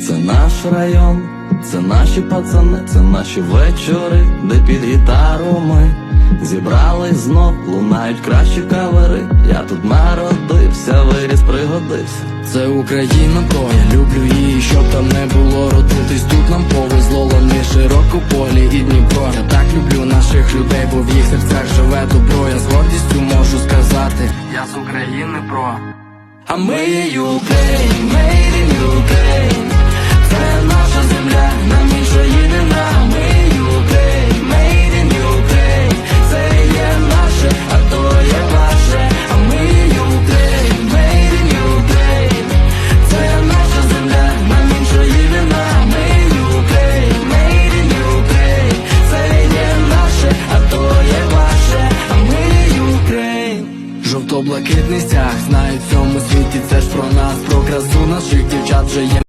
це наш район, це наші пацани, це наші вечори, де під гітару ми зібрались знов, лунають кращі кавери. Я тут народився, виріс, пригодився. Це Україна, то я люблю її, щоб там не було родитись. Тут нам повезло лани, широко полі і Дніпро. Я так люблю наших людей, бо в їх серцях живе добро. Я з гордістю можу сказати. Я з України про. А ми її. Україна то блакитний стяг Знають в цьому світі це ж про нас, про красу наших дівчат вже є.